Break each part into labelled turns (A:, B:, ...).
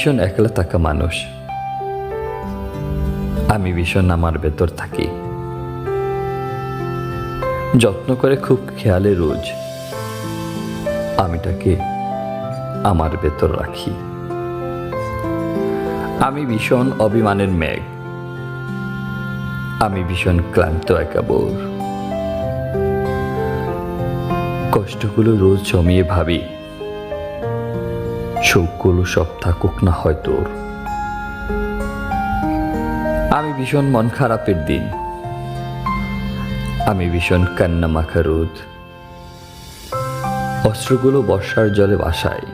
A: ভীষণ একলা থাকা মানুষ। আমি ভীষণ আমার ভেতর থাকি। যত্ন করে খুব খেয়ালে রোজ আমি তাকে আমার ভেতর রাখি। আমি ভীষণ অভিমানের মেঘ। আমি ভীষণ ক্লান্ত একাবর কষ্টগুলো রোজ জমিয়ে ভাবি সুখগুলো সব থাকুক না হয় তোর। আমি ভীষণ মন খারাপের দিন। আমি ভীষণ কান্না মাখা রোদ। অস্ত্রগুলো বর্ষার জলে বাসায়।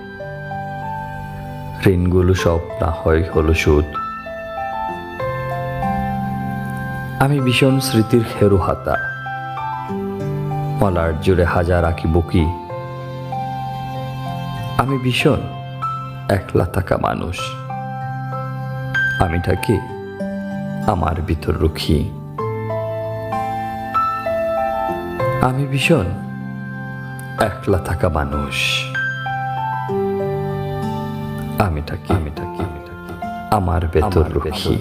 A: ঋণগুলো সব না হয় হলো সুদ আমি ভীষণ স্মৃতির খেরু হাতা। মলার জুড়ে হাজার আঁকি বুকি। আমি ভীষণ একলা থাকা মানুষ। আমি থাকি আমার ভিতর রুখি। আমি ভীষণ একলা থাকা মানুষ। আমি থাকি আমি থাকি আমার ভেতর রুখি।